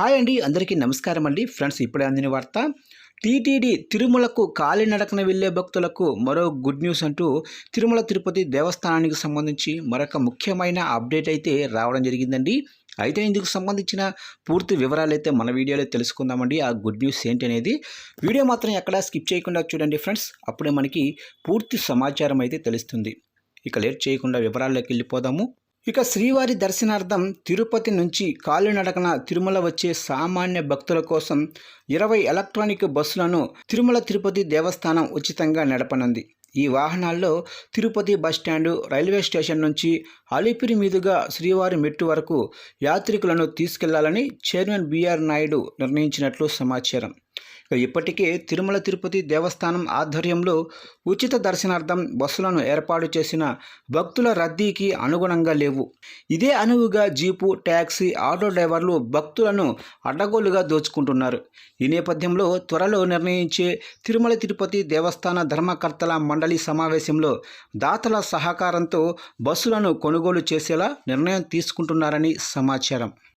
Hi అండి అందరికీ నమస్కారం అండి. ఫ్రెండ్స్ ఇప్పుడే అందిన వార్త టీటీడీ తిరుమలకు కాలినడకన వెళ్ళే భక్తులకు మరో గుడ్ న్యూస్ అంటూ తిరుమల తిరుపతి దేవస్థానానికి సంబంధించి మరొక ముఖ్యమైన అప్డేట్ అయితే రావడం జరిగిందండి. అయితే ఇందుకు సంబంధించిన పూర్తి వివరాలు అయితే మన వీడియోలో తెలుసుకుందామండి. ఆ గుడ్ న్యూస్ ఏంటి అనేది వీడియో మాత్రం ఎక్కడా స్కిప్ చేయకుండా చూడండి ఫ్రెండ్స్. అప్పుడే మనకి పూర్తి సమాచారం అయితే తెలుస్తుంది. ఇక లేట్ చేయకుండా వివరాల్లోకి వెళ్ళిపోదాము. ఇక శ్రీవారి దర్శనార్థం తిరుపతి నుంచి కాలినడకన తిరుమల వచ్చే సామాన్య భక్తుల కోసం ఇరవై ఎలక్ట్రానిక్ బస్సులను తిరుమల తిరుపతి దేవస్థానం ఉచితంగా నడపనుంది. ఈ వాహనాల్లో తిరుపతి బస్టాండు రైల్వే స్టేషన్ నుంచి అలిపిరి మీదుగా శ్రీవారి మెట్టు వరకు యాత్రికులను తీసుకెళ్ళాలని చైర్మన్ బిఆర్ నాయుడు నిర్ణయించినట్లు సమాచారం. ఇప్పటికే తిరుమల తిరుపతి దేవస్థానం ఆధ్వర్యంలో ఉచిత దర్శనార్థం బస్సులను ఏర్పాటు చేసిన భక్తుల రద్దీకి అనుగుణంగా లేవు. ఇదే అనువుగా జీపు ట్యాక్సీ ఆటో డ్రైవర్లు భక్తులను అడ్డగోలుగా దోచుకుంటున్నారు. ఈ నేపథ్యంలో త్వరలో నిర్ణయించే తిరుమల తిరుపతి దేవస్థాన ధర్మకర్తల మండలి సమావేశంలో దాతల సహకారంతో బస్సులను కొనుగోలు చేసేలా నిర్ణయం తీసుకుంటున్నారని సమాచారం.